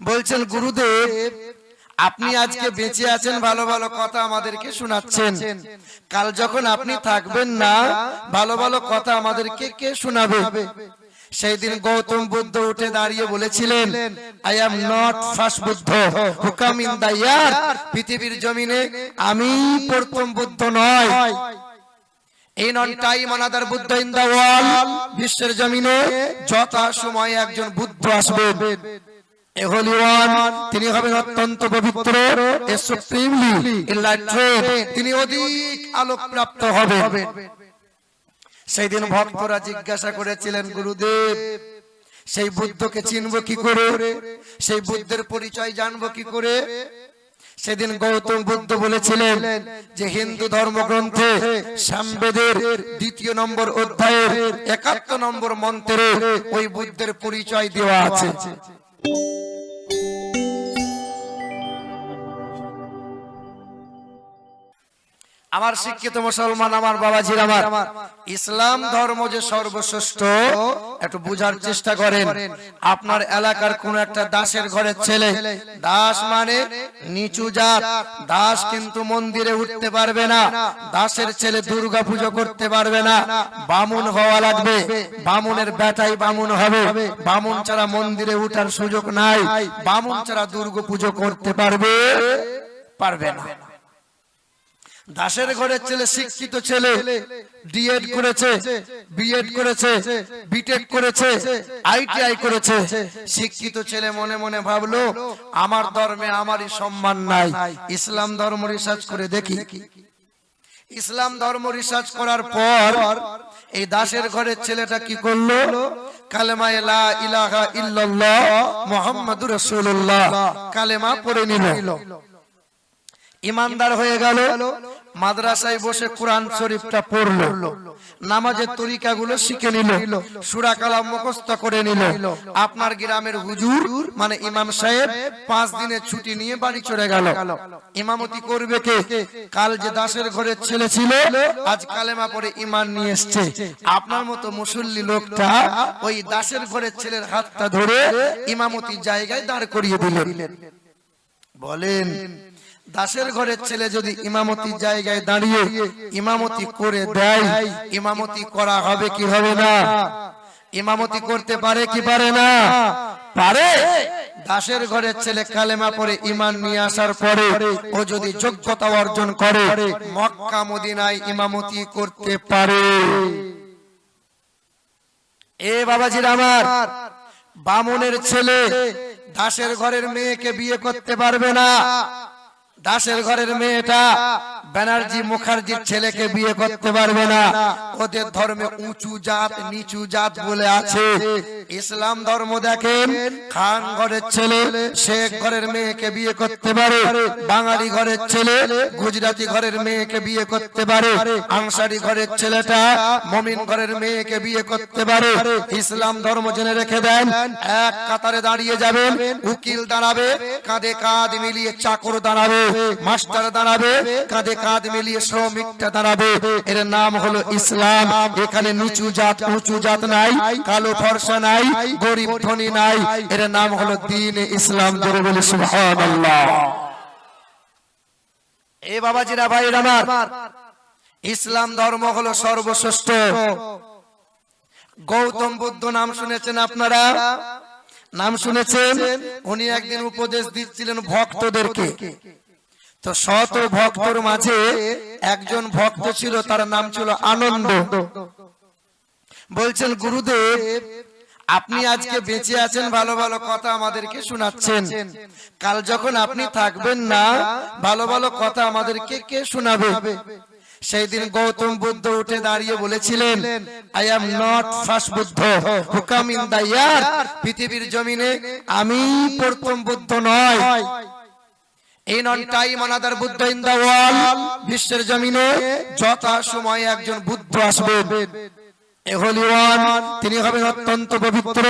বলছেন গুরুদেব আপনি আজকে বেঁচে আছেন ভালো ভালো কথা আমাদেরকে শোনাচ্ছেন। কাল যখন আপনি থাকবেন না ভালো ভালো কথা আমাদেরকে কে শোনাবে? সেই দিন গৌতম বুদ্ধ উঠে দাঁড়িয়ে বলেছিলেন I am not first Buddha who came in the earth পৃথিবীর জমিনে আমি প্রথম বুদ্ধ নয়। এই none time another Buddha in the world বিশ্বের জমিনে যথা সময় একজন বুদ্ধ আসবেন। তিনি হবেন অত্যন্ত পবিত্র তিনি অধিক আলোক প্রাপ্ত হবেন। সেই দিন ভক্তরা জিজ্ঞাসা করেছিলেন, গুরুদেব, সেই বুদ্ধকে চিনব কি করে? সেই বুদ্ধের পরিচয় জানব কি করে? সেদিন গৌতম বুদ্ধ বলেছিলেন যে, হিন্দু ধর্মগ্রন্থে সামবেদের দ্বিতীয় নম্বর অধ্যায়ের একাত্তর নম্বর মন্ত্রে ওই বুদ্ধের পরিচয় দেওয়া আছে। আমার শিক্ষিত মুসলমান, আমার বাবাজির আমার। ইসলাম ধর্ম যে সর্বশ্রেষ্ঠ, একটু বুঝার চেষ্টা করেন। আপনার এলাকার কোন একটা দাসের ঘরের ছেলে, দাস মানে নিচু জাত। দাস কিন্তু মন্দিরে উঠতে পারবে না। দাসের ছেলে দুর্গা পুজো করতে পারবে না। বামুন হওয়া লাগবে। বামুনের বেটাই বামুন হবে। বামুন ছাড়া মন্দিরে উঠার সুযোগ নাই। বামুন ছাড়া দুর্গা পুজো করতে পারবে? পারবে না। দাসের ঘরের ছেলে শিক্ষিত ছেলে ডিএড করেছে বিএড করেছে বিটেক করেছে আইটিআই করেছে। শিক্ষিত ছেলে মনে মনে ভাবলো আমার ধর্মে আমারই সম্মান নাই। ইসলাম ধর্ম রিসার্চ করে দেখি। ইসলাম ধর্ম রিসার্চ করার পর এই দাসের ঘরের ছেলেটা কি করল? কালেমা লা ইলাহা ইল্লাল্লাহ মুহাম্মাদুর রাসূলুল্লাহ। কালেমা পড়ে নিল। ইমানদার হয়ে গেল। মাদ্রাসায় বসে কোরআন শরীফটা পড়ল। নামাজের তরিকাগুলো শিখে নিল। সুরা কালাম মুখস্থ করে নিল। আপনার গ্রামের হুজুর মানে ইমাম সাহেব, পাঁচ দিনের ছুটি নিয়ে বাড়ি চলে গেল। ইমামতি করবে কে? কাল যে দাসের ঘরের ছেলে ছিল, আজ কালেমা পরে ইমান নিয়ে এসছে। আপনার মতো মুসল্লি লোকটা ওই দাসের ঘরের ছেলের হাতটা ধরে ইমামতি জায়গায় দাঁড় করিয়ে দিলেন। বলেন দাসের ঘরের ছেলে যদি ইমামতি জায়গায় দাঁড়িয়ে ইমামতি করে দেয় ইমামতি করা হবে কি হবে না? ইমামতি করতে পারে কি পারে না? পারে? দাসের ঘরের ছেলে কালেমা পরে ইমান নিয়ে আসার পরে ও যদি যোগ্যতা অর্জন করে মক্কা মদিনায় ইমামতি করতে পারে। এ বাবাজির আমার বামুনের ছেলে দাসের ঘরের মেয়েকে বিয়ে করতে পারবে না। দাসের ঘরের মেয়েটা ব্যানার্জি মুখার্জির ছেলেকে বিয়ে করতে পারবে না। ওদের ধর্মে উঁচু জাত, নিচু জাত বলে আছে। ইসলাম ধর্ম দেখেন, খান ঘরের ছেলে, শেখ ঘরের মেয়েকে বিয়ে করতে পারে। বাঙালি ঘরের ছেলে, গুজরাটি ঘরের মেয়েকে বিয়ে করতে পারে। আনসারি ঘরের ছেলেটা মমিন ঘরের মেয়েকে বিয়ে করতে পারে। ইসলাম ধর্ম জেনে রেখে দেন, এক কাতারে দাঁড়িয়ে যাবেন, উকিল দাঁড়াবে, কাঁধে কাঁধ মিলিয়ে চাকর দাঁড়াবে। মাস্টার দাঁড়াবে, কাঁধে কাঁধ মিলিয়ে শ্রমিকটা দাঁড়াবে। এর নাম হলো ইসলাম। এখানে নিচু জাত, উঁচু জাত নাই, কালো ফর্সা নাই, গরিব ধনী নাই। এর নাম হলো দিন ইসলাম আমার, ইসলাম ধর্ম হলো সর্বশ্রেষ্ঠ। গৌতম বুদ্ধ নাম শুনেছেন আপনারা? নাম শুনেছেন? উনি একদিন উপদেশ দিচ্ছিলেন ভক্তদেরকে। তো শত ভক্তর মাঝে একজন ভক্ত ছিল, তার নাম ছিল আনন্দ। বলছেন, গুরুদেব, আপনি আজকে বেঁচে আছেন, ভালো ভালো কথা আমাদেরকে শোনাচ্ছেন। কাল যখন আপনি থাকবেন না, ভালো ভালো কথা আমাদেরকে কে শোনাবে? সেই দিন গৌতম বুদ্ধ উঠে দাঁড়িয়ে বলেছিলেন I am not first Buddha who came in the earth পৃথিবীর জমিনে আমি প্রথম বুদ্ধ নয়। এই none time another Buddha in the world বিশ্বের জমিনে যথা সময় একজন বুদ্ধ আসবেন হোলি তিনি হবেন অত্যন্ত পবিত্র।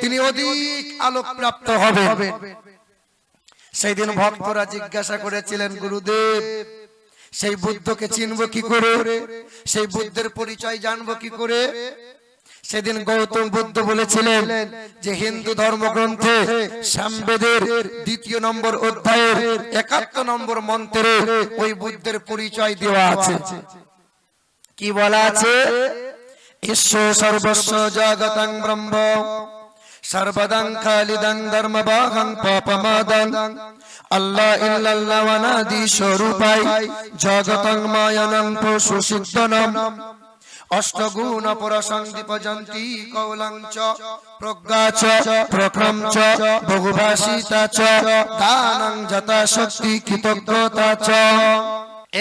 তিনি অধিক হবেন। সেই দিন ভক্তরা জিজ্ঞাসা করেছিলেন গুরুদেব সেই বুদ্ধকে চিনব কি করে? সেই বুদ্ধের পরিচয় জানব কি করে? সেদিন গৌতম বুদ্ধ বলেছিলেন যে হিন্দু ধর্মগ্রন্থে সামবেদের দ্বিতীয় নম্বর অধ্যায়ের একাত্তর নম্বর মন্ত্রে ওই বুদ্ধের পরিচয় দেওয়া আছে। কি বলা আছে? ঈশ্বর সর্বস্ব জগতং ব্রহ্ম, সর্বদং খালিদং ধর্মবাহং পাপমাদং, আল্লাহ ইল্লাল্লাহ অনাদি স্বরূপাই জগতং মায়ানং পশু সিদ্ধনম অষ্টগুণ পরসংদীপ জন্তি কৌলং চ প্রজ্ঞা চ দানং যথা শক্তি কৃতজ্ঞতা চ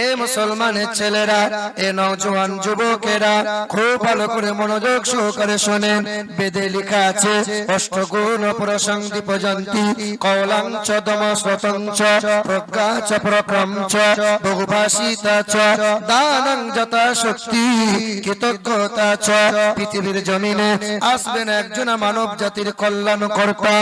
এ মুসলমানের ছেলেরা, এ নওজোয়ান যুবকেরা খুব ভালো করে মনোযোগ সহকারে শোনেন। বেদে লেখা আছে, অষ্টগুণ প্রসঙ্গীপ জন্তি কৌলাং চ, দম স্বতং চ, প্রজ্ঞা চ প্রক্রম চ বহুভাষিতা চ, দানং যথা শক্তি, কৃতজ্ঞতা চ। পৃথিবীর জমিনে আসবেন একজন মানব জাতির কল্যাণ কর্তা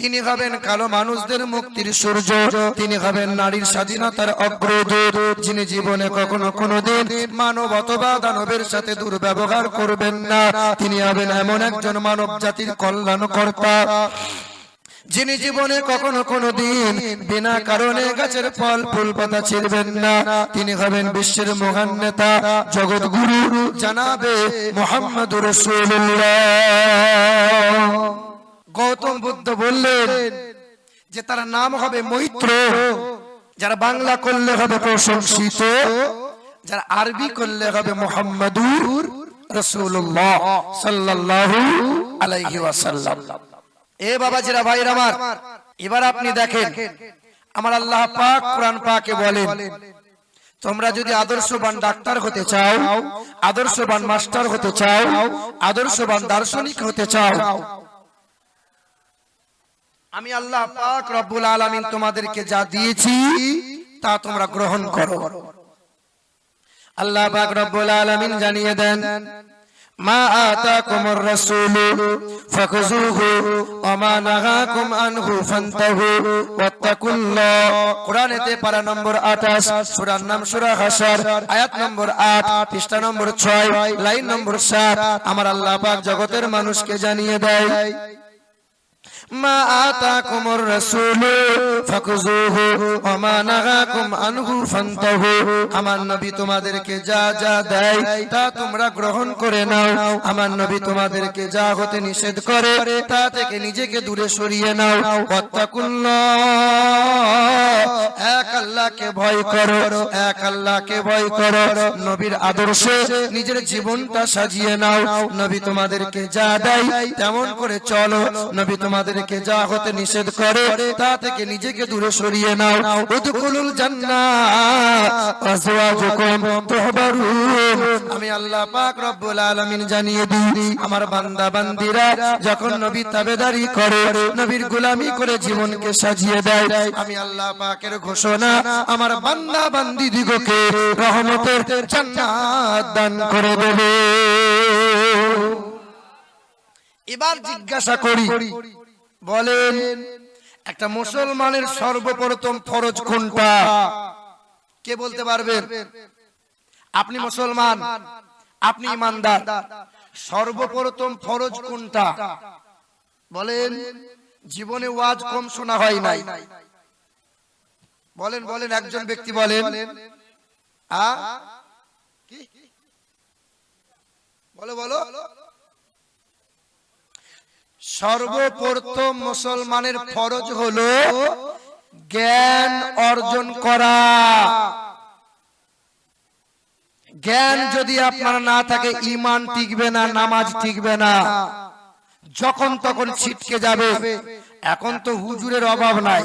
তিনি হবেন কালো মানুষদের মুক্তির সূর্য। তিনি হবেন নারীর স্বাধীনতার অগ্রদূত, যিনি জীবনে কখনো কোনো কোনোদিন মানব অথবা দানবের সাথে দুর্ব্যবহার করবেন না। তিনি হবেন এমন একজন মানব জাতির কল্যাণ কর্তা যিনি জীবনে কখনো কোনো দিন বিনা কারণে গাছের ফল, ফুল, পাতা ছিড়বেন না। তিনি হবেন বিশ্বের মহান নেতা জগৎ গুরু জানাবে মোহাম্মদ রসুল্লাহ গৌতম বুদ্ধ বললেন যে তার নাম হবে মৈত্র। যারা বাংলা করলে হবে প্রশংসিত যারা আরবি করলে হবে মোহাম্মদুর এবার আপনি দেখেন, আমার আল্লাহ পাক কোরআন পাকে বলেন, তোমরা যদি আদর্শবান ডাক্তার হতে চাও, আদর্শবান মাস্টার হতে চাও, আদর্শবান দার্শনিক হতে চাও আমি আল্লাহ পাক রব্বুল আলামিন তোমাদেরকে যা দিয়েছি, তা তোমরা গ্রহণ করো। আল্লাহ পাক রব্বুল আলামিন জানিয়ে দেন, মা আতাকুমুর রাসূলু, ফাখুযুহু ওয়া মা নাহাকুম আনহু ফান্তাহু ওয়াত্তাকুল্লাহ। কোরআনেতে পারা নম্বর 28 সূরার নাম সূরা হাসর আয়াত নম্বর 8 পৃষ্ঠা নম্বর 6 লাইন নম্বর 7 আমার আল্লাহ পাক জগতের মানুষকে জানিয়ে দেয় মা আতাকুমুর রাসূলু ফাকুযুহু ওয়া নাহাকুম আনহু, ফান্তাহু। আমার নবী তোমাদেরকে যা যা দেয়, তা তোমরা গ্রহণ করে নাও। আমার নবী তোমাদেরকে যা হতে নিষেধ করে, তা থেকে নিজেকে দূরে সরিয়ে নাও। ওয়াত্তাকুল্লাহ, এক আল্লাহকে ভয় করো, এক আল্লাহকে ভয় করো। নবীর আদর্শে নিজের জীবনটা সাজিয়ে নাও। নবী তোমাদেরকে যা দেয়, তেমন করে চলো। নবী তোমাদেরকে যা হতে নিষেধ করে, তা থেকে নিজেকে দূরে সরিয়ে নাও। তুহবারুন। আমি আল্লাহ পাক রব্বুল আলামিন জানিয়ে দিই, আমার বান্দা বান্দিরা, যখন নবী তাবেদারি করে, নবীর গোলামি করে জীবনকে সাজিয়ে দেয়, আমি আল্লাহ পাকের ঘোষণা, আমার বান্দা বান্দি দিগকে রহমতের জান্নাত দান করে দেবে। এবার জিজ্ঞাসা করি বলেন, একটা মুসলমানের সর্বপ্রথম ফরজ কোনটা? কে বলতে পারবেন আপনি মুসলমান, আপনি ইমানদার। সর্বপ্রথম ফরজ কোনটা? বলেন, জীবনে ওয়াজ কম শোনা হয় নাই। বলেন বলেন, একজন ব্যক্তি বলেন। আ? বলো বলো। সর্বপ্রথম মুসলমানের ফরজ হলো জ্ঞান অর্জন করা। জ্ঞান যদি আপনার না থাকে ইমান টিকবে না, নামাজ টিকবে না। যখন তখন ছিটকে যাবে। এখন তো হুজুরের অভাব নাই।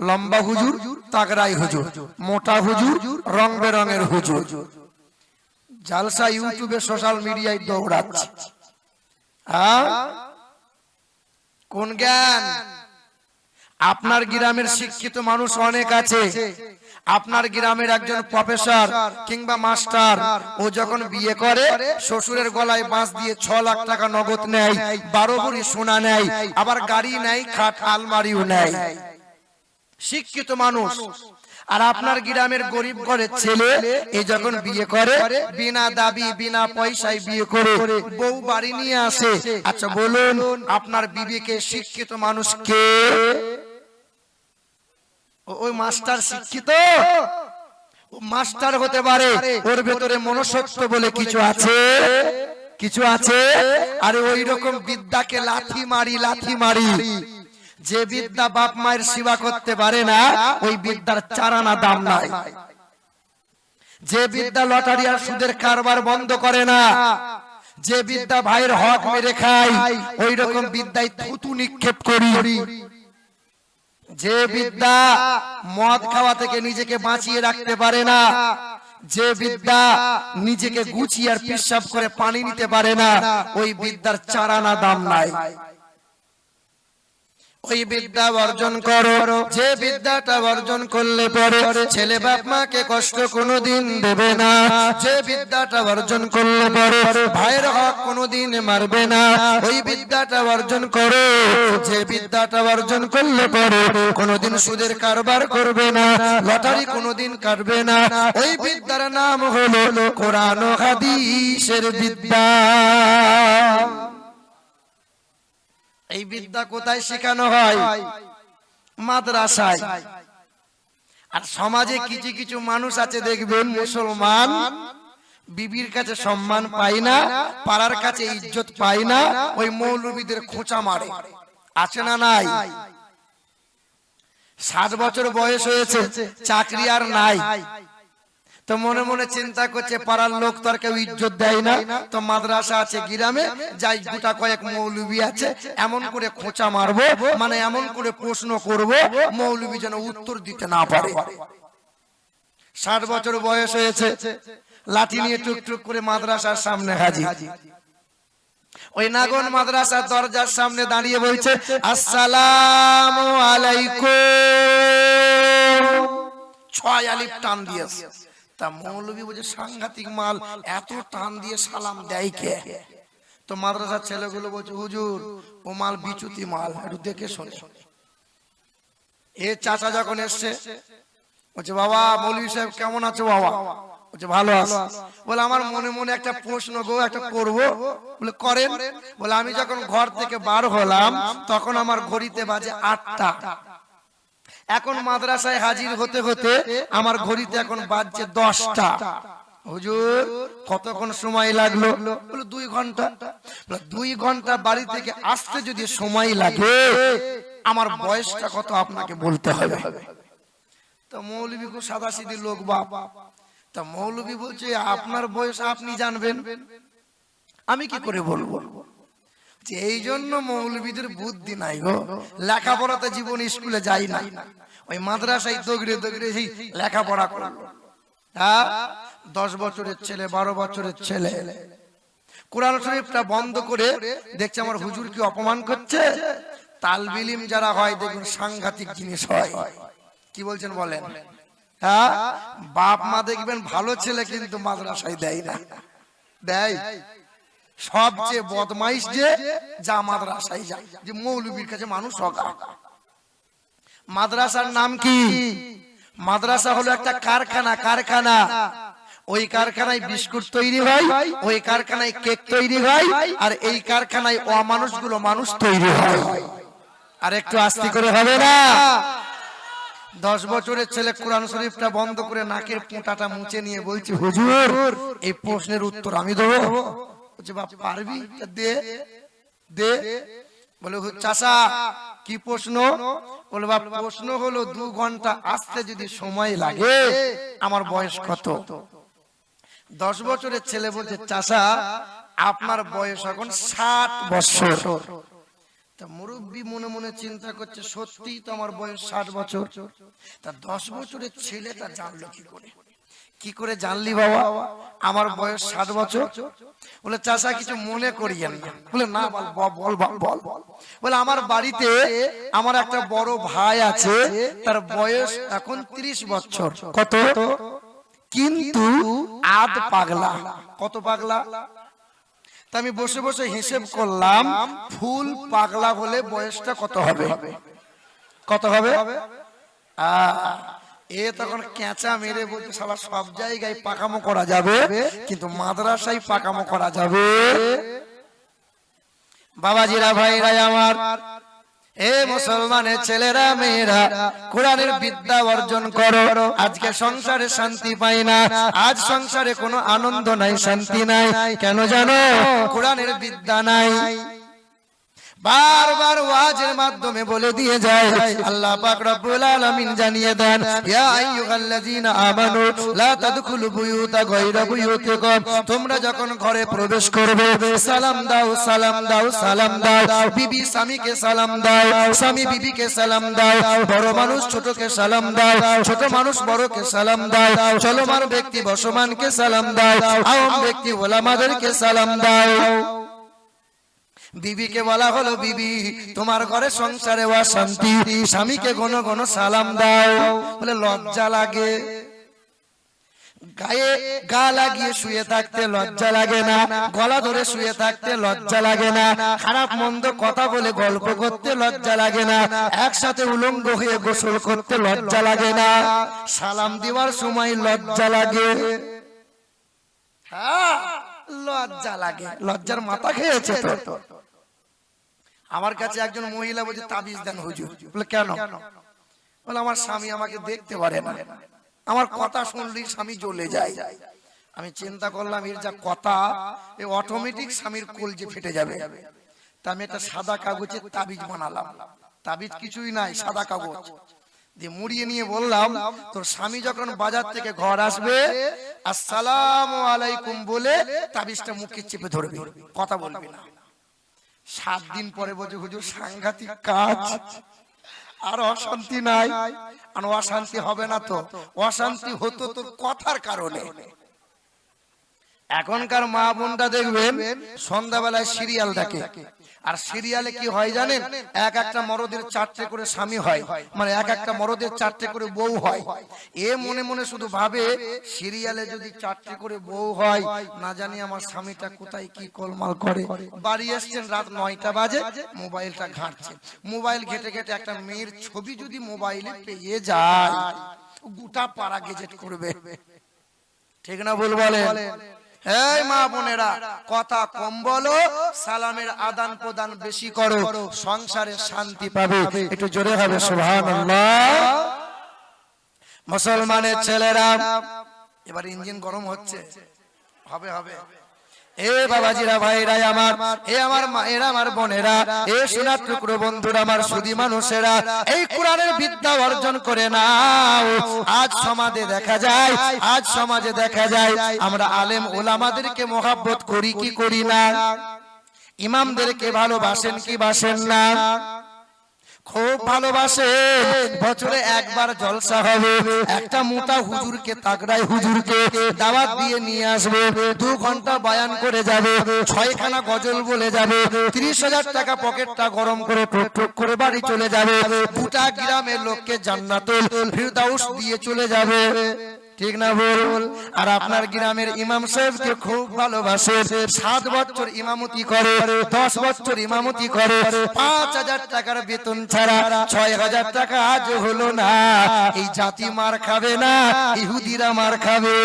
লম্বা হুজুর তাগরাই হুজুর, মোটা হুজুর, রং বেরঙের হুজুর। জালসা ইউটিউবে সোশ্যাল মিডিয়ায় দৌড়াচ্ছে। হ্যাঁ? কোন জ্ঞান? আপনার গ্রামের শিক্ষিত মানুষ অনেক আছে। আপনার গ্রামের একজন প্রফেসর কিংবা মাস্টার, ও যখন বিয়ে করে, শ্বশুরের গলায় বাঁশ দিয়ে ছ লাখ টাকা নগদ নেয়, বারো ভরি সোনা নেয়, আবার গাড়ি নেয়, খাট, আলমারিও নেয়। শিক্ষিত মানুষ আর আপনার গ্রামের গরিব ঘরের ছেলে এই যখন বিয়ে করে, বিনা দাবি, বিনা পয়সায় বিয়ে করে, বউ বাড়ি নিয়ে আসে। আচ্ছা বলুন, আপনার বিবেকে শিক্ষিত মানুষকে ও- ওই মাস্টার শিক্ষিত? মাস্টার হতে পারে, ওর ভেতরে মনসত্ব বলে কিছু আছে? কিছু আছে? আরে ওই রকম বিদ্যাকে লাথি মারি লাথি মারি। যে বিদ্যা বাপ মায়ের সেবা করতে পারে না, ওই বিদ্যার চারানা দাম নাই। যে বিদ্যা লটারি আর সুদের কারবার বন্ধ করে না, যে বিদ্যা ভাইয়ের হক মেরে খায় ওই রকম বিদ্যায় থুতু নিক্ষেপ করি। যে বিদ্যা মদ খাওয়া থেকে নিজেকে বাঁচিয়ে রাখতে পারে না, যে বিদ্যা নিজেকে গুছিয়ে আর পেশাব করে পানি নিতে পারে না, ওই বিদ্যার চারানা দাম নাই। ওই বিদ্যা অর্জন করো। যে বিদ্যাটা অর্জন করলে পরে ছেলে বাপ মাকে কষ্ট কোনোদিন দেবে না। যে বিদ্যাটা অর্জন করলে পরে ভাইয়ের হক কোনোদিন মারবে না। ওই বিদ্যাটা অর্জন করো। যে বিদ্যাটা অর্জন করলে পরে কোনোদিন সুদের কারবার করবে না, লটারি কোনোদিন কাটবে না। ওই বিদ্যার নাম হলো কোরআন হাদিসের বিদ্যা। এই বিদ্যা কোথায় শেখানো হয়? মাদ্রাসায়। আর সমাজে কিছু কিছু মানুষ আছে, দেখবেন মুসলমান, বিবির কাছে সম্মান পায় না, পাড়ার কাছে ইজ্জত পায় না, ওই মৌলবীদের খোঁচা মারে। আছে না নাই? ষাট বছর বয়স হয়েছে, চাকরি আর নাই। তো মনে মনে চিন্তা করছে, পাড়ার লোক তো আর কেউ ইজ্জত দেয় না। তো মাদ্রাসা আছে গ্রামে, যাই গোটা কয়েক মৌলবি আছে, এমন করে খোঁচা মারবো মানে এমন করে প্রশ্ন করব, মৌলবি যেন উত্তর দিতে না পারে। ষাট বছর বয়স হয়েছে, লাঠি নিয়ে টুকটুক করে মাদ্রাসার সামনে হাজি ওই নাগন মাদ্রাসার দরজার সামনে দাঁড়িয়ে বলছে, আসসালামু আলাইকুম। ছয় আলিফ টান দিয়েছে। তা মৌলবী বলছে, সাংঘাতিক মাল, এত টান দিয়ে সালাম দেয় কে? তো মাদ্রাসার ছেলেগুলো বলছে, হুজুর, ও মাল বিচুতি মাল, একটু দেখে শোনে। এ চাচা যখন এসছে, বলছে, বাবা মৌলবী সাহেব কেমন আছো বাবা? বলছে, ভালো আছে। বলে, আমার মনে মনে একটা প্রশ্ন গো, একটা করব। বলে, করেন। বলে, আমি যখন ঘর থেকে বার হলাম, তখন আমার ঘড়িতে বাজে আটটা। এখন মাদ্রাসায় হাজির হতে হতে আমার ঘড়িতে এখন বাজছে দশটা। হুজুর কতক্ষণ সময় লাগল? বলে দুই ঘণ্টা। দুই ঘণ্টা বাড়ি থেকে আসতে যদি সময় লাগে আমার বয়সটা কত আপনাকে বলতে হবে? তো মৌলবী খুব সাদা সিধি লোক বাপ। তা মৌলবী বলছে আপনার বয়স আপনি জানবেন। আমি কি করে বলব? এই জন্য মৌলবীদের বুদ্ধি নাই গো। লেখাপড়াতে জীবন স্কুলে যাই না। ওই মাদ্রাসায় দগড়ে দগড়ে সেই লেখাপড়া করা। হ্যাঁ? দশ বছরের ছেলে বারো বছরের ছেলে। কোরআন শরীফটা বন্ধ করে দেখছে আমার হুজুর কি অপমান করছে? তালবিলিম যারা হয় দেখুন সাংঘাতিক জিনিস হয়। কি বলছেন বলেন? হ্যাঁ? বাপ মা দেখবেন ভালো ছেলে কিন্তু মাদ্রাসায় দেয় না। দেয়? সবচেয়ে বদমাইশ যে যা মাদ্রাসায় যায় যে মৌলবীর কাছে মানুষ হকা মাদ্রাসার নাম কি? মাদ্রাসা হলো একটা কারখানা কারখানা। ওই কারখানায় বিস্কুট তৈরি হয় ওই কারখানায় কেক তৈরি হয় আর এই কারখানায় অমানুষগুলো মানুষ তৈরি হয়। আর একটু আস্তি করে হবে না? দশ বছরের ছেলে কোরআন শরীফটা বন্ধ করে নাকের পোঁটাটা মুছে নিয়ে বলছি হুজুর এই প্রশ্নের উত্তর আমি দেবো। বলছে বাপ পারবি দে দে বলে "হু, চাচা কি প্রশ্ন বলে বাপ প্রশ্ন হলো দু ঘণ্টা আসতে যদি সময় লাগে আমার বয়স কত? দশ বছরের ছেলে বলছে চাচা আপনার বয়স এখন ষাট বছর। তা মুরব্বী মনে মনে চিন্তা করছে সত্যি তো আমার বয়স ষাট বছর? তা দশ বছরের ছেলেটা জানলো কি করে? কি করে জানলি বাবা? আমার বয়স ষাট বছর। বলে চাষা কিছু মনে করিয়েন না। বলে না বল বল বল বল বল। বলে আমার বাড়িতে আমার একটা বড় ভাই আছে তার বয়স এখন ত্রিশ বছর। কত? কিন্তু আদ পাগলা। কত পাগলা? তা আমি বসে বসে হিসেব করলাম ফুল পাগলা হলে বয়সটা কত হবে? কত হবে? আহ, এ তখন কেঁচা মেরে বলতে সালা সব জায়গায় পাকামো করা যাবে, কিন্তু মাদ্রাসায় পাকামো করা যাবে। বাবাজিরা, ভাইরা আমার, এ মুসলমানের ছেলেরা, মেয়েরা, কোরআনের বিদ্যা অর্জন করো। আজকে সংসারে শান্তি পাই না, আজ সংসারে কোনো আনন্দ নাই, শান্তি নাই। কেন জানো? কোরআনের বিদ্যা নাই। বারবার ওয়াজের মাধ্যমে বলে দিয়ে যায়। আল্লাহ পাক রব্বুল আলামিন জানিয়ে দেন, ইয়া আইয়ুহাল্লাযীনা আমানু, লা তাদখুলু বুয়ুতা গায়রা বুয়ুতিকুম। তোমরা যখন ঘরে প্রবেশ করবে, সালাম দাও সালাম দাও সালাম দাও। বিবি স্বামীকে সালাম দাও, স্বামী বিবিকে সালাম দাও। বড় মানুষ ছোটকে সালাম দাও, ছোট মানুষ বড়কে সালাম দাও। চলমান ব্যক্তি বসমানকে সালাম দাও, আওয়াম ব্যক্তি ওলামাদেরকে সালাম দাও। বিবিকে বলা হলো, বিবি, তোমার ঘরে সংসারে অশান্তি। স্বামীকে ঘন ঘন সালাম দাও। বলে লজ্জা লাগে। গায়ে গা লাগিয়ে শুয়ে থাকতে লজ্জা লাগে না। গলা ধরে শুয়ে থাকতে লজ্জা লাগে না। খারাপ মন্দ কথা বলে গল্প করতে লজ্জা লাগে না। একসাথে উলঙ্গ হয়ে গোসল করতে লজ্জা লাগে না। সালাম দেওয়ার সময় লজ্জা লাগে। হ্যাঁ লজ্জা লাগে। লজ্জার মাথা খেয়েছে তো আমার কাছে একজন মহিলা বলছে তাবিজ দেন হুজুর। বলে কেন? বলে আমার স্বামী আমাকে দেখতে পারে না। আমার কথা শুনলেই স্বামী জ্বলে যায়। আমি চিন্তা করলাম এর যা কথা এ অটোমেটিক স্বামীর কলজে ফেটে যাবে। তা আমি একটা সাদা কাগজের তাবিজ বানালাম। তাবিজ কিছুই নাই সাদা কাগজ। দিয়ে মুড়িয়ে নিয়ে বললাম তোর স্বামী যখন বাজার থেকে ঘর আসবে আসসালামু আলাইকুম বলে তাবিজটা মুখে চেপে ধরবি। কথা বলবি না সাত দিন পরে বলছে হুজুর সাংঘাতিক কাজ। আর অশান্তি নাই। আর অশান্তি হবে না তো। অশান্তি হতো তো কথার কারণে। এখনকার মা বোনটা দেখবেন সন্ধ্যাবেলায় সিরিয়াল দেখে। আর সিরিয়ালে কি হয় জানেন? এক একটা মরদের চারটে করে স্বামী হয়। মানে এক একটা মরদের চারটে করে বউ হয়। এ মনে মনে শুধু ভাবে সিরিয়ালে যদি চারটে করে বউ হয় না জানি আমার স্বামীটা কোথায় কি কোলমাল করে। বাড়ি এসছেন রাত নয়টা বাজে মোবাইলটা ঘাঁটছে। মোবাইল ঘেটে ঘেটে একটা মেয়ের ছবি যদি মোবাইলে পেয়ে যায় গোটা পাড়া গেজেট করবে। ঠিক না ভুল বলে এই মা বোনেরা, কথা কম বলো, সালামের আদান প্রদান বেশি করো, সংসারে শান্তি পাবে। একটু জোরে হবে, সুবহানাল্লাহ। মুসলমানের ছেলেরা, এবার ইঞ্জিন গরম হচ্ছে। হবে হবে। এ বাবাজিরা ভাইরা আমার, এ আমার মায়েরা, আমার বোনেরা, এ সোনার টুকরো আমার মানুষেরা, এই অর্জন করে সমাজে দেখা যায় সমাজে দেখা যায়, আমরা আলেম ওলামাদেরকে মোহাব্বত করি কি করি না? ইমামদেরকে ভালোবাসেন কি বাসেন না? খুব ভালোবাসে। বছরে একবার জলসা হবে। একটা মোটা হুজুরকে তাগড়াই হুজুরকে দাওয়াত দিয়ে নিয়ে আসবে। দু ঘণ্টা বায়ান করে যাবে। ছয়খানা গজল বলে যাবে। তিরিশ হাজার টাকা পকেটটা গরম করে টুক টুক করে বাড়ি চলে যাবে। গোটা গ্রামের লোককে জান্নাতুল ফিরদাউস দিয়ে চলে যাবে। ঠিক না বল আর আপনার গ্রামের ইমাম সাহেবকে খুব ভালোবাসে। সাত বছর ইমামতি করে, দশ বছর ইমামতি করে। পাঁচ হাজার টাকার বেতন ছাড়া ছয় হাজার টাকা আজ হলো না। এই জাতি মার খাবে না, ইহুদিরা মার খাবে।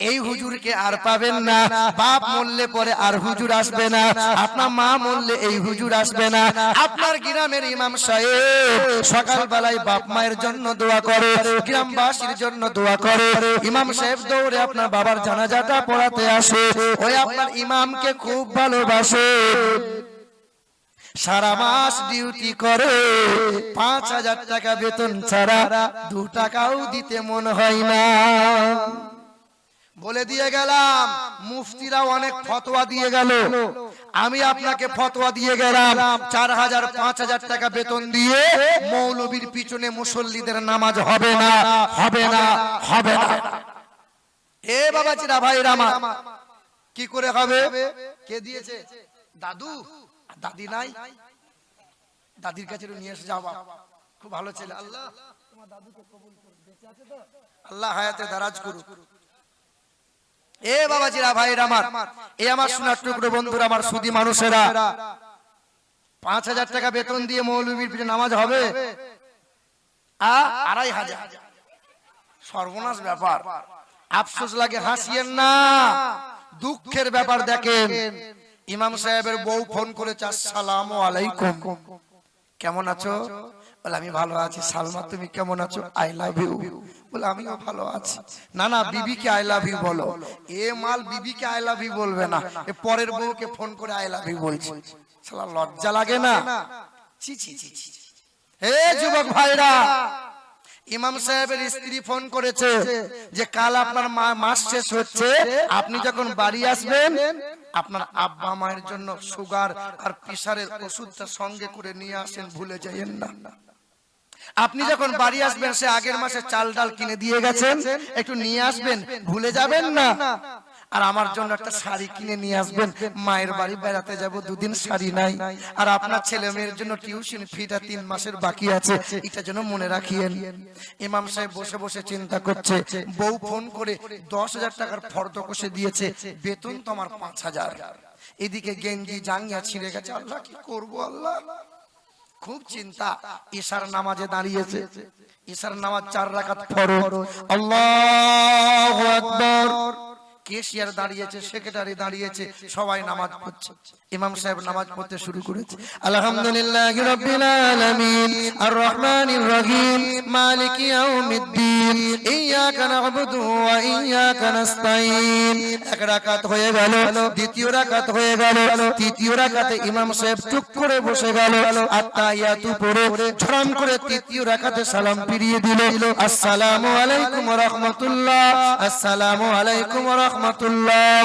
এই হুজুরকে আর পাবেন না। বাপ মরলে পরে আর হুজুর আসবে না। আপনার মা মরলে এই হুজুর আসবে না। আপনার গ্রামের ইমাম সাহেব সকালবেলায় বাপ মায়ের জন্য দোয়া করে, গ্রামবাসীর জন্য দোয়া করে। ইমাম সাহেব দৌড়ে আপনার বাবার জানাজাটা পড়াতে আসে। ওই আপনার ইমামকে খুব ভালোবাসে। সারা মাস ডিউটি করে, পাঁচ হাজার টাকা বেতন ছাড়া দু টাকাও দিতে মন হয় না। বলে দিয়ে গেলাম মুফতিরা অনেক ফতোয়া দিয়ে গেল। আমি আপনাকে ফতোয়া দিয়ে গেলাম, চার হাজার, পাঁচ হাজার টাকা বেতন দিয়ে মৌলবীর পিছনে মুসল্লিদের নামাজ হবে না হবে না হবে না। এ বাবা চিরা ভাই রামা কি করে হবে? কে দিয়েছে? দাদু? দাদি নাই? দাদির কাছে নিয়ে এসে যাওয়া খুব ভালো ছেলে, আল্লাহ। তোমার দাদুকে কবুল বেঁচে আছে তো? আল্লাহ হায়াতে দারাজ করুক। এ বাবাজিরা ভাইরা আমার এ আমার সোনার টুকরো বন্ধুরা, আমার সুদি মানুষেরা, পাঁচ হাজার টাকা বেতন দিয়ে মৌলবীর পিছনে নামাজ হবে? আড়াই হাজার। সর্বনাশ ব্যাপার। আফসোস লাগে, হাসিয়েন না। দুঃখের ব্যাপার দেখেন। ইমাম সাহেবের বউ ফোন করে করেছে, আসসালামু আলাইকুম। কেমন আছো? বলে, আমি ভালো আছি। সালমা, তুমি কেমন আছো? আই লাভ ইউ বলে, আমিও ভালো আছি। না না, বিবিকে আই লাভ ইউ বলো। এ মাল বিবিকে আই লাভ ইউ বলবে না। এ পরের বউকে ফোন করে আই লাভ ইউ বলছে। শালা, লজ্জা লাগে না? ছি ছি ছি ছি হে যুবক ভাইরা, ইমাম সাহেবের স্ত্রী ফোন করেছে যে, কাল আপনার মাস শেষ হচ্ছে। আপনি যখন বাড়ি আসবেন, আপনার আব্বা মায়ের জন্য সুগার আর প্রেসারের ওষুধটা সঙ্গে করে নিয়ে আসেন, ভুলে যাইয়েন না। আপনি যখন বাড়ি আসবেন সে আগের মাসে চাল ডাল কিনে দিয়ে গেছেন একটু নিয়ে আসবেন ভুলে যাবেন না। আর আমার জন্য একটা শাড়ি কিনে নিয়ে আসবেন মায়ের বাড়ি বেড়াতে যাব দুদিন শাড়ি নাই। আর আপনার ছেলে মেয়ের জন্য টিউশন ফিটা তিন মাসের বাকি আছে এটা যেন মনে রাখিয়েন। ইমাম সাহেব বসে বসে চিন্তা করছে বউ ফোন করে দশ হাজার টাকার ফর্দ কষে দিয়েছে বেতন তো আমার পাঁচ হাজার। এদিকে গেঞ্জি জাঙ্গিয়া ছিঁড়ে গেছে আল্লাহ কি করব আল্লাহ খুব চিন্তা। ঈশার নামাজে দাঁড়িয়েছে। ঈশার নামাজ চার রাকাত ফরজ। আল্লাহু আকবার। কেশিয়ার দাঁড়িয়েছে সেক্রেটারি দাঁড়িয়েছে সবাই নামাজ পড়ছে। ইমাম সাহেব নামাজ পড়তে শুরু করেছে। আলহামদুলিল্লাহি রাব্বিল আলামিন। আর রহমানির রহিম। মালিকি ইয়াউমিদ্দিন। ইয়াকা না'বুদু ওয়া ইয়াকা নাস্তাইন এক রাকাত হয়ে গেল দ্বিতীয় রাকাত হয়ে গেল তৃতীয় রাকাতে ইমাম সাহেব চুপ করে বসে গেল আত্তাহিয়াতু পড়ে ঝরাম করে তৃতীয় রাকাতে সালাম ফিরিয়ে দিল। আসসালামু আলাইকুম ওয়া রাহমাতুল্লাহ। আসসালামু আলাইকুম ওয়া রাহমাতুল্লাহ।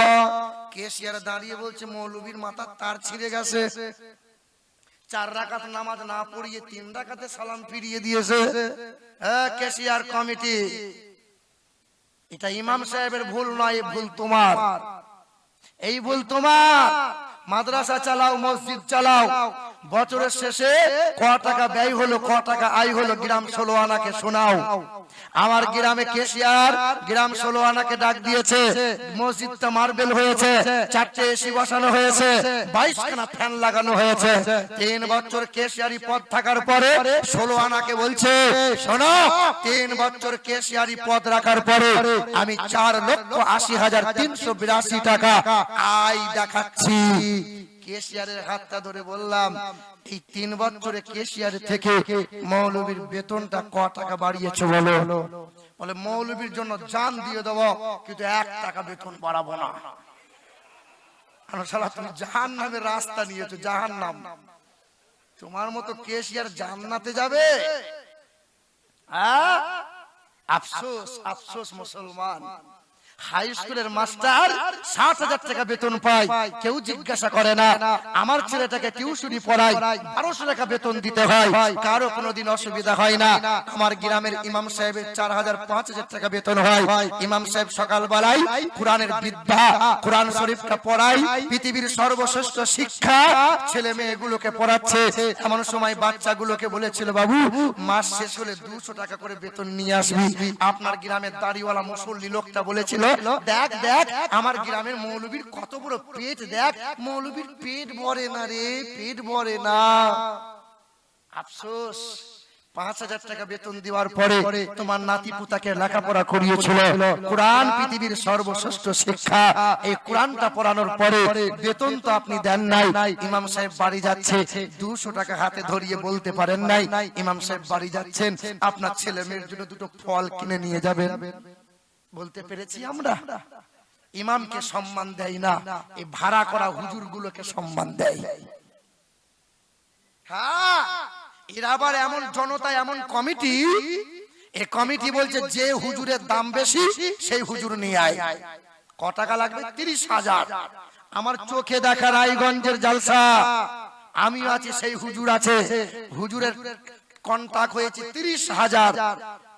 কেশিয়ারা দাঁড়িয়ে বলছে, মৌলবীর মাথা তার ছিঁড়ে গেছে। চার রাকাত নামাজ না পড়িয়ে তিন রাকাতে সালাম ফিরিয়ে দিয়েছে। হ্যাঁ কেশিয়ার কমিটি, এটা ইমাম সাহেবের ভুল নয় ভুল তোমার। এই ভুল তোমার। মাদ্রাসা চালাও, মসজিদ চালাও। বছরের শেষে ক টাকা ব্যয় হলো, ক টাকা আয় হলো, গ্রাম ষোলো আনাকে শোনাও। আমার গ্রামে কেশিয়ার গ্রাম ষোলো আনাকে ডাক দিয়েছে, মসজিদটা মার্বেল হয়েছে, চারটে এসি বসানো হয়েছে বাইশ খানা ফ্যান লাগানো হয়েছে। তিন বছর কেশিয়ারি পদ থাকার পরে ষোলো আনাকে বলছে, শোনো, তিন বছর কেশিয়ারি পদ রাখার পরে আমি চার লক্ষ আশি হাজার তিনশো বিরাশি টাকা আয় দেখাচ্ছি। কেশিয়ারের হাতটা ধরে বললাম, এই তিন বছরে কেশিয়ার থেকে মৌলবীর বেতনটা ক টাকা বাড়িয়েছে বলো? বলে, মৌলবীর জন্য জান দিয়ে দেবো, কিন্তু এক টাকা বেতন বাড়াবো না। হ্যাঁ? আফসোস আফসোস মুসলমান। হাই স্কুলের মাস্টার সাত হাজার টাকা বেতন পায়। কেউ জিজ্ঞাসা করে না আমার ছেলেটাকে টিউশনি পড়ায় বারোশো টাকা বেতন দিতে হয়। কারও কোনোদিন অসুবিধা হয় না। আমার গ্রামের ইমাম সাহেবের চার হাজার পাঁচ হাজার টাকা বেতন হয়। ইমাম সাহেব সকালবেলায় কোরআনের বিদ্যা কোরআন শরীফটা পড়ায় পৃথিবীর সর্বশ্রেষ্ঠ শিক্ষা ছেলে মেয়েগুলোকে পড়াচ্ছে। এমন সময় বাচ্চাগুলোকে বলেছিল বাবু মাস শেষ হলে দুশো টাকা করে বেতন নিয়ে আসবি। আপনার গ্রামের দাড়িওয়ালা মুসল্লি লোকটা বলেছিল দেখ দেখ আমার গ্রামের মৌলবীর কত বড় পেট দেখ মৌলবীর পেট ভরে না রে পেট ভরে না। আফসোস পাঁচ হাজার টাকা বেতন দেওয়ার পরে তোমার নাতি পুতাকে লেখাপড়া করিয়েছিল। কোরআন পৃথিবীর সর্বশ্রেষ্ঠ শিক্ষা। এই কোরআনটা পড়ানোর পরে বেতন তো আপনি দেন নাই। ইমাম সাহেব বাড়ি যাচ্ছে দুশো টাকা হাতে ধরিয়ে বলতে পারেন নাই। ইমাম সাহেব বাড়ি যাচ্ছেন। আপনার ছেলে মেয়ের জন্য দুটো ফল কিনে নিয়ে যাবেন। বলতে পেরেছি আমরা ইমামকে সম্মান দেয় না এই ভাড়া করা হুজুর গুলোকে সম্মান দেয়। হ্যাঁ এরা আবার এমন জনতা এমন কমিটি এ কমিটি বলছে যে হুজুরের দাম বেশি সেই হুজুর নিয়ে আয়। ক টাকা লাগবে? তিরিশ হাজার। আমার চোখে দেখা রায়গঞ্জের জালসা। আমিও আছি সেই হুজুর আছে। হুজুরের কন্টাক্ট হয়েছে তিরিশ হাজার।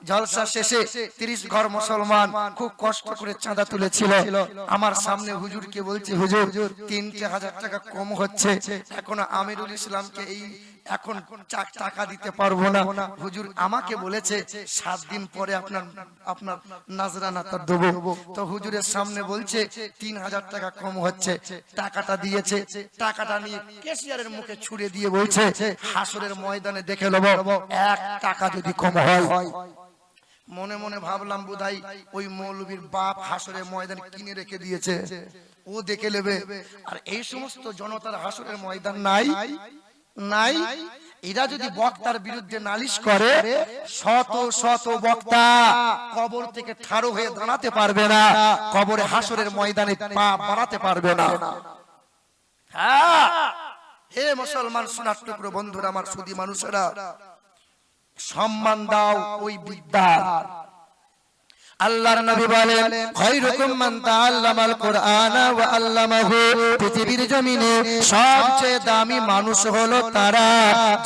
জলসা শেষে তিরিশ ঘর মুসলমান খুব কষ্ট করে চাঁদা তুলেছিল। আমার সামনে হুজুরকে বলছে, হুজুর, তিনটে হাজার টাকা কম হচ্ছে। এখনও আমিরুল ইসলামকে এই এখন টাকা দিতে পারব না। হুজুর আমাকে বলেছে, সাত দিন পরে আপনার আপনার নাজরানাটা দেবো। তো হুজুরের সামনে বলছে, তিন হাজার টাকা কম হচ্ছে। টাকাটা দিয়েছে। টাকাটা নিয়ে কেশিয়ারের মুখে ছুড়ে দিয়ে বলছে, হাসরের ময়দানে দেখে নেব, এক টাকা যদি কম হয়। মনে মনে ভাবলাম বোধহয় ওই মৌলবীর বাপ হাসরের ময়দান কিনে রেখে দিয়েছে। ও দেখে নেবে, আর এই সমস্ত জনতার হাসরের ময়দান নাই? নাই? এরা যদি বক্তার বিরুদ্ধে নালিশ করে, শত শত বক্তা কবর থেকে ঠাড়ো হয়ে দাঁড়াতে পারবে না, কবরে হাসরের ময়দানে পা বাড়াতে পারবে না। হ্যাঁ হে মুসলমান, সোনার টুকরো বন্ধুরা, আমার সুদী মানুষেরা সম্মান দাও ওই বিদ্যার। আল্লাহর নবী বলেন খায়রুকুম মান তাআল্লামাল কুরআনা ওয়া আল্লামাহু। পৃথিবীর জমিনে সবচেয়ে দামি মানুষ হলো তারা।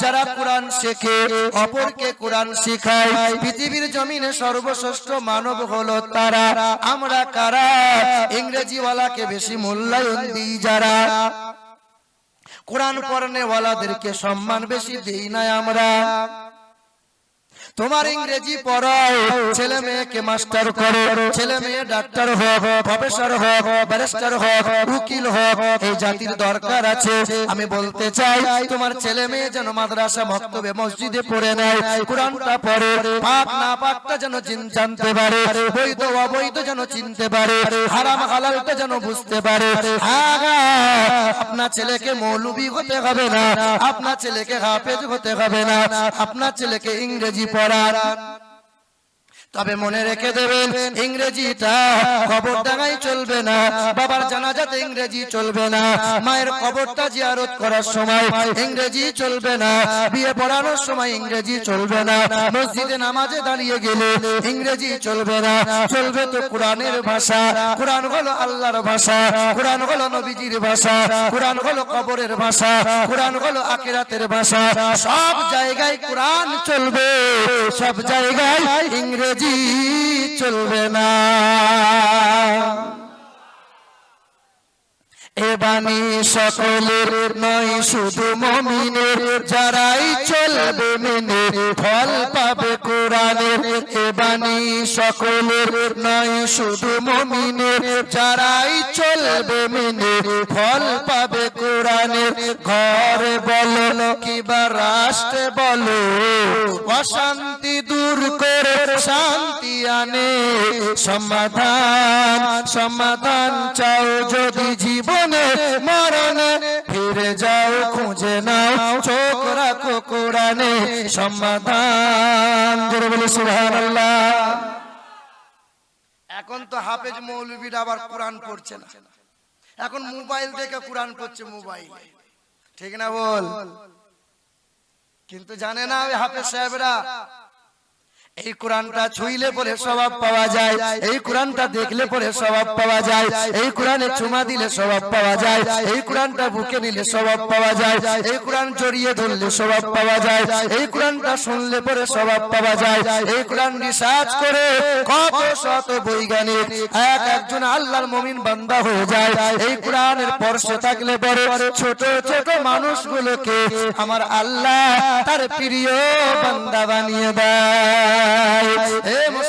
যারা কোরআন শেখে, অপরকে কোরআন শেখায়, পৃথিবীর জমিনে সর্বশ্রেষ্ঠ মানব হলো তারা। আমরা কারা? ইংরেজি ওয়ালাকে বেশি মূল্যায়ন দিই যারা। কোরআন পড়নে ওয়ালাদেরকে সম্মান বেশি দেই না আমরা। তোমার ইংরেজি পড়াও। ছেলে মেয়েকে মাস্টার করো। ছেলে মেয়ে ডাক্তার হোক প্রফেসর হোক ব্যারিস্টার হোক উকিল হোক এই জাতির দরকার আছে। আমি বলতে চাই তোমার ছেলে মেয়ে যেন মাদ্রাসা মক্তবে মসজিদে পড়ে নেয় কোরআনটা পড়ে পাক না পাকটা যেন জানতে পারে বৈধ অবৈধ যেন চিনতে পারে হারাম হালালটা যেন বুঝতে পারে আপনার ছেলেকে মৌলবি হতে হবে না আপনার ছেলেকে হাফেজ হতে হবে না আপনার ছেলেকে ইংরেজি পড়ান তবে মনে রেখে দেবেন, ইংরেজিটা খবর ডাঙাই চলবে না, বাবার জানাজাতে ইংরেজি চলবে না, মায়ের কবরটা জিয়ারত করার সময় ইংরেজি চলবে না, বিয়ে পড়ানোর সময় ইংরেজি চলবে না, মসজিদে নামাজে দাঁড়িয়ে গেলে ইংরেজি চলবে না, চলবে তো কোরআনের ভাষা, কোরআন হলো আল্লাহর ভাষা, কোরআন হলো নবীজির ভাষা, কোরআন হলো কবরের ভাষা, কোরআন হলো আখিরাতের ভাষা, সব জায়গায় কোরআন চলবে, সব জায়গায় ইংরেজি চলবে না। এ বাণী সকলের নয়, শুধু মমিনের। যারাই চলবে মেনে, ফল পাবে কোরআনের এ বাণী সকলের নয়, শুধু মমিনের। যারাই চলবে মেনে, ফল পাবে কোরআনের ঘরে বলো কিবা রাষ্ট্রে বলো। অশান্তি দূর করে শান্তি আনে। সমাধান সমাধান চাও যদি জীবনে মরণে ফিরে যাও, খুঁজে নাও, চোখ রাখো কোরআনে সমাধান। জোরে বলে, সুবহানাল্লাহ। এখন তো হাফেজ মৌলবীর আবার কোরআন পড়ছে না। এখন মোবাইল থেকে কোরআন পড়ছে মোবাইল। ঠিক না বল? কিন্তু জানে না হাফেজ সাহেবরা এই কোরআনটা ছুঁইলে পরে স্বভাব পাওয়া যায়, এই কোরআনটা দেখলে পরে স্বভাব পাওয়া যায়, এই কোরআনে চুমা দিলে স্বভাব পাওয়া যায়, এই কোরআনটা বুকে নিলে স্বভাব পাওয়া যায়, এই কোরআন জড়িয়ে ধরলে স্বভাব পাওয়া যায়, এই কোরআনটা শুনলে পরে স্বভাব পাওয়া যায়, এই কোরআন রিসার্চ করে কত শত বৈজ্ঞানিক, এক একজন আল্লাহর মমিন বান্দা হয়ে যায়, এই কোরআনের পরশে থাকলে পরে ছোট ছোট মানুষগুলোকে আমার আল্লাহ তার প্রিয় বান্দা বানিয়ে দেয়। মুসলমান।